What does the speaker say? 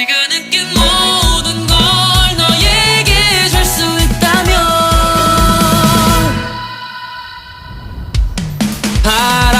내가 느낀 모든 걸 너에게 줄 수 있다면. 바라